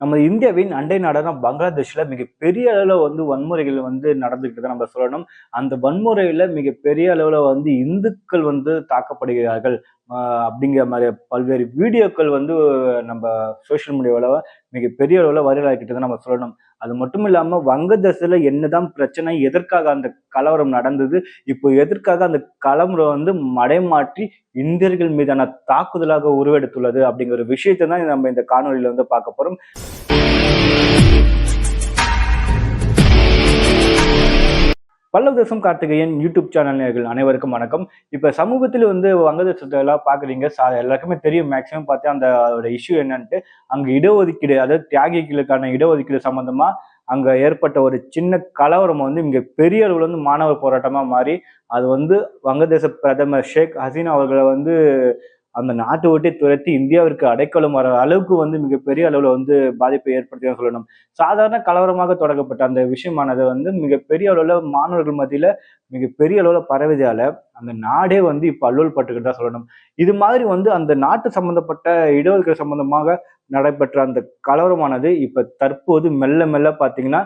நம்ம இந்தியாவின் அண்டை நாடான பங்களாதேஷில் மிகப்பெரிய அளவில் வந்து வன்முறைகள் வந்து நடந்துக்கிட்டு தான் நம்ம சொல்லணும். அந்த வன்முறையில் மிகப்பெரிய அளவில் வந்து இந்துக்கள் வந்து தாக்கப்படுகிறார்கள். அப்படிங்கிற மாதிரி பல்வேறு வீடியோக்கள் வந்து நம்ம சோஷியல் மீடியாவில் மிகப்பெரிய அளவில் வைரல் நம்ம சொல்லணும். அது மட்டும் இல்லாமல் வங்கதேசத்தில் என்னதான் பிரச்சனை எதற்காக அந்த கலவரம் நடந்தது இப்போ எதற்காக அந்த கலவரம் வந்து மடைமாற்றி இந்தியர்கள் மீதான தாக்குதலாக உருவெடுத்துள்ளது அப்படிங்கிற ஒரு விஷயத்தை தான் நம்ம இந்த காணொலியில் வந்து பார்க்க போகிறோம் பல்லவ தேசம் கார்த்திகேயன் யூடியூப் சேனல் நேர்கள் அனைவருக்கும் வணக்கம். இப்போ சமூகத்தில் வந்து வங்கதேசத்தை எல்லாம் பார்க்குறீங்க எல்லாருக்குமே தெரியும். மேக்ஸிமம் பார்த்தா அந்த இஷ்யூ என்னன்ட்டு. அங்கே இடஒதுக்கீடு அதாவது தியாகிகளுக்கான இடஒதுக்கீடு சம்மந்தமாக அங்கே ஏற்பட்ட ஒரு சின்ன கலவரம் வந்து இங்கே பெரிய அளவில் வந்து மாணவர் போராட்டமாக மாறி அது வந்து வங்கதேச பிரதமர் ஷேக் ஹசீனா அவர்களை வந்து அந்த நாட்டை விட்டு துரத்தி இந்தியாவிற்கு அடைக்கலம் வர அளவுக்கு வந்து மிகப்பெரிய அளவில் வந்து பாதிப்பை ஏற்படுத்தி சொல்லணும். சாதாரண கலவரமாக தொடங்கப்பட்ட அந்த விஷயமானது வந்து மிகப்பெரிய அளவில் மாணவர்கள் மத்தியில் மிகப்பெரிய அளவில் பரவதியால அந்த நாடே வந்து இப்போ அல்லூல் பட்டுக்கிட்டு தான் சொல்லணும். இது மாதிரி வந்து அந்த நாட்டு சம்பந்தப்பட்ட இடஒதுக்கீடு சம்பந்தமாக நடைபெற்ற அந்த கலவரமானது இப்போ தற்போது மெல்ல மெல்ல பார்த்தீங்கன்னா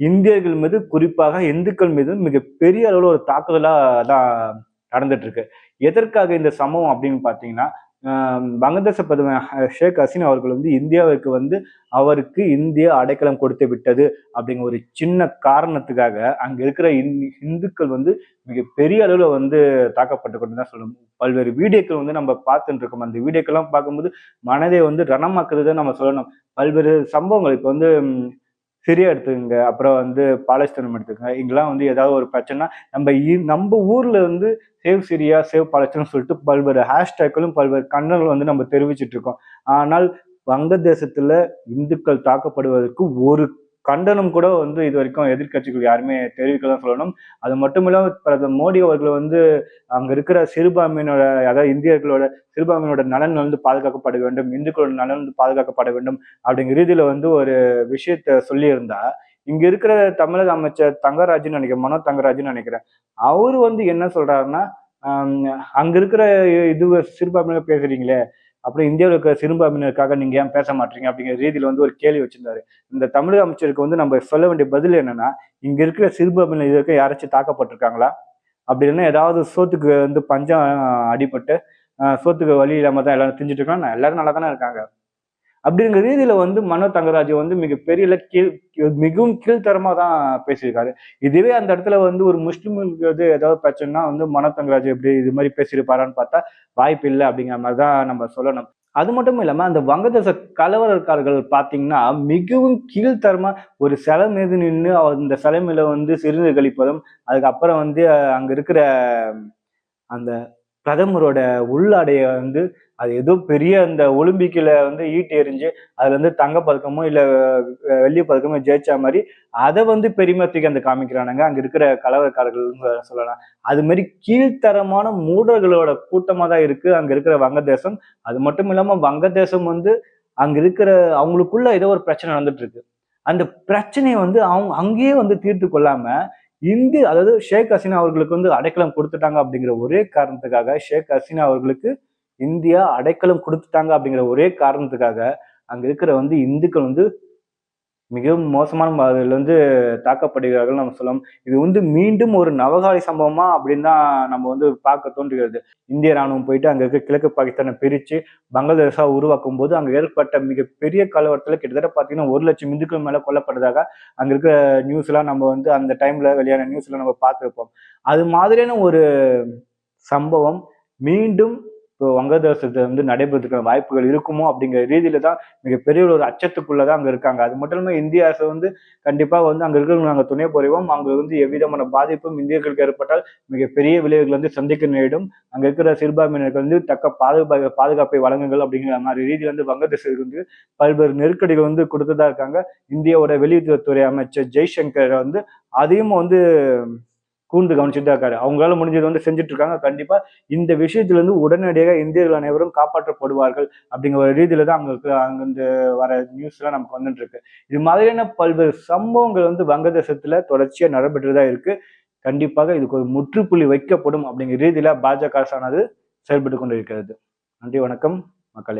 இந்தியர்கள் மீது குறிப்பாக இந்துக்கள் மீது மிகப்பெரிய அளவில் ஒரு தாக்குதலாக தான் நடந்துட்டு இருக்கு எதற்காக இந்த சம்பவம் அப்படின்னு பார்த்தீங்கன்னா வங்கதேச பிரதமர் ஷேக் ஹசீனா அவர்கள் வந்து இந்தியாவிற்கு வந்து அவருக்கு இந்தியா அடைக்கலம் கொடுத்து விட்டது அப்படிங்கிற ஒரு சின்ன காரணத்துக்காக அங்க இருக்கிற இந்துக்கள் வந்து மிக பெரிய அளவில் வந்து தாக்கப்பட்டு கொண்டு தான் சொல்லணும். பல்வேறு வீடியோக்கள் வந்து நம்ம பார்த்துட்டு இருக்கோம். அந்த வீடியோக்கெல்லாம் பார்க்கும்போது மனதை வந்து ரணமாக்குறதை நம்ம சொல்லணும். பல்வேறு சம்பவங்கள். இப்போ வந்து சிரியா எடுத்துக்கோங்க. அப்புறம் வந்து பாலஸ்தீனம் எடுத்துக்கோங்க. இங்கெல்லாம் வந்து ஏதாவது ஒரு பிரச்சனை நம்ம நம்ம ஊர்ல வந்து சேவ் சிரியா சேவ் பாலஸ்தீனம் சொல்லிட்டு பல்வேறு ஹேஷ்டேக்களும் பல்வேறு கண்ணல்கள் வந்து நம்ம தெரிவிச்சிட்டு இருக்கோம். ஆனால் வங்கதேசத்துல இந்துக்கள் தாக்கப்படுவதற்கு ஒரு கண்டனம் கூட வந்து இது வரைக்கும் எதிர்கட்சிகள் யாருமே தெரிவிக்கலாம் சொல்லணும். அது மட்டும் இல்லாமல் பிரதமர் மோடி அவர்கள் வந்து அங்க இருக்கிற சிறுபான்மையினோட அதாவது இந்தியர்களோட சிறுபான்மையினோட நலன் வந்து பாதுகாக்கப்பட வேண்டும் இந்துக்களோட நலன் வந்து பாதுகாக்கப்பட வேண்டும் அப்படிங்கிற ரீதியில வந்து ஒரு விஷயத்த சொல்லியிருந்தா இங்க இருக்கிற தமிழக அமைச்சர் தங்கராஜன் நினைக்கிறேன் மனோ தங்கராஜன் நினைக்கிறேன் அவரு வந்து என்ன சொல்றாருன்னா அங்க இருக்கிற இது சிறுபான்மையினர் பேசுறீங்களே அப்புறம் இந்தியாவில் இருக்கிற சிறுபான்மையினருக்காக நீங்கள் ஏன் பேச மாட்டீங்க அப்படிங்கிற ரீதியில் வந்து ஒரு கேள்வி வச்சிருந்தாரு. இந்த தமிழக அமைச்சருக்கு வந்து நம்ம சொல்ல வேண்டிய பதில் என்னன்னா இங்கே இருக்கிற சிறுபான்மையினர் இருக்க யாராச்சும் தாக்கப்பட்டிருக்காங்களா? அப்படி இல்லைன்னா ஏதாவது சோத்துக்கு வந்து பஞ்சம் அடிபட்டு சோத்துக்கு வழி இல்லாமல் தான் எல்லாரும் திஞ்சிட்டு இருக்காங்க எல்லாரும் நல்லா தானே இருக்காங்க. அப்படிங்கிற ரீதியில வந்து மனோ தங்கராஜ் வந்து மிகப்பெரிய கீழ் மிகவும் கீழ்த்தரமா தான் பேசியிருக்காரு. இதுவே அந்த இடத்துல வந்து ஒரு முஸ்லிம்களுக்கு வந்து ஏதாவது பிரச்சனைனா வந்து மனோ தங்கராஜ் எப்படி இது மாதிரி பேசியிருப்பாரான்னு பார்த்தா வாய்ப்பு இல்லை அப்படிங்கிற மாதிரி தான் நம்ம சொல்லணும். அது மட்டும் இல்லாம அந்த வங்கதேச கலவரக்காரர்கள் பார்த்தீங்கன்னா மிகவும் கீழ்த்தரமா ஒரு சிலை மீது நின்று அந்த சிலை மேல வந்து சிறுநீர் கழிப்பதும் அதுக்கப்புறம் வந்து அங்க இருக்கிற அந்த பிரதமரோட உள்ளாடைய வந்து அது ஏதோ பெரிய அந்த ஒலிம்பிக்கில் வந்து ஈட்டி எறிஞ்சு அதுல இருந்து தங்க பதக்கமோ இல்லை வெள்ளி பதக்கமோ ஜெயிச்ச மாதிரி அதை வந்து பெருமைத்துக்கு அந்த காமிக்கிறானுங்க. அங்க இருக்கிற கலவரக்காரர்கள் சொல்லலாம். அது மாதிரி கீழ்த்தரமான மூடர்களோட கூட்டமாக தான் இருக்கு அங்க இருக்கிற வங்கதேசம். அது மட்டும் இல்லாம வங்கதேசம் வந்து அங்க இருக்கிற அவங்களுக்குள்ள ஏதோ ஒரு பிரச்சனை நடந்துட்டு இருக்கு. அந்த பிரச்சனையை வந்து அவங்க அங்கேயே வந்து தீர்த்து கொள்ளாம இந்திய அதாவது ஷேக் ஹசீனா அவர்களுக்கு வந்து அடைக்கலம் கொடுத்துட்டாங்க அப்படிங்கிற ஒரே காரணத்துக்காக ஷேக் ஹசீனா அவர்களுக்கு இந்தியா அடைக்கலம் கொடுத்துட்டாங்க அப்படிங்கிற ஒரே காரணத்துக்காக அங்க இருக்கிற வந்து இந்துக்கள் வந்து மிகவும் மோசமான அதில் வந்து தாக்கப்படுகிறார்கள் நம்ம சொல்லலாம் இது வந்து மீண்டும் ஒரு நவகாலி சம்பவமா அப்படின்னு தான் நம்ம வந்து பார்க்க தோன்றுகிறது. இந்திய ராணுவம் போயிட்டு அங்க இருக்க கிழக்கு பாகிஸ்தானை பிரிச்சு பங்களாதேஷா உருவாக்கும் போது அங்க ஏற்பட்ட மிகப்பெரிய கலவரத்துல கிட்டத்தட்ட பாத்தீங்கன்னா ஒரு லட்சம் இந்துக்கள் மேல கொல்லப்பட்டதாக அங்க இருக்க நியூஸ் எல்லாம் நம்ம வந்து அந்த டைம்ல வெளியான நியூஸ் நம்ம பார்த்துருப்போம். அது மாதிரியான ஒரு சம்பவம் மீண்டும் இப்போ வங்கதேசத்தை வந்து நடைபெறதுக்கான வாய்ப்புகள் இருக்குமோ அப்படிங்கிற ரீதியில தான் மிகப்பெரிய ஒரு அச்சத்துக்குள்ளதான் அங்க இருக்காங்க. அது மட்டும் இல்லாமல் இந்திய அரசு வந்து கண்டிப்பா வந்து அங்க இருக்கிறவங்க நாங்கள் துணை புரிவோம். அங்க வந்து எவ்விதமான பாதிப்பும் இந்தியர்களுக்கு ஏற்பட்டால் மிகப்பெரிய விளைவுகள் வந்து சந்திக்க நேரிடும். அங்க இருக்கிற சிறுபான்மையினருக்கு வந்து தக்க பாதுகா பாதுகாப்பை வழங்குங்கள் அப்படிங்கிற மாதிரி ரீதியில் வந்து வங்கதேசத்துக்கு வந்து பல்வேறு நெருக்கடிகள் வந்து கொடுத்ததா இருக்காங்க. இந்தியாவோட வெளியுறவுத்துறை அமைச்சர் ஜெய்சங்கர் வந்து அதையும் வந்து கூர்ந்து கவனிச்சுட்டு தான் இருக்காரு. அவங்களால முடிஞ்சது வந்து செஞ்சுட்டு இருக்காங்க கண்டிப்பா இந்த விஷயத்துல இருந்து உடனடியாக இந்தியர்கள் அனைவரும் காப்பாற்றப்படுவார்கள் அப்படிங்கிற ஒரு ரீதியில தான் அவங்களுக்கு அங்கிருந்து வர நியூஸ் எல்லாம் நமக்கு வந்துட்டு இருக்கு இது மாதிரியான பல்வேறு சம்பவங்கள் வந்து வங்கதேசத்துல தொடர்ச்சியா நடைபெற்றுதான் இருக்கு. கண்டிப்பாக இதுக்கு ஒரு முற்றுப்புள்ளி வைக்கப்படும் அப்படிங்கிற ரீதியில பாஜக அரசானது செயல்பட்டு கொண்டிருக்கிறது. நன்றி வணக்கம் மக்களே.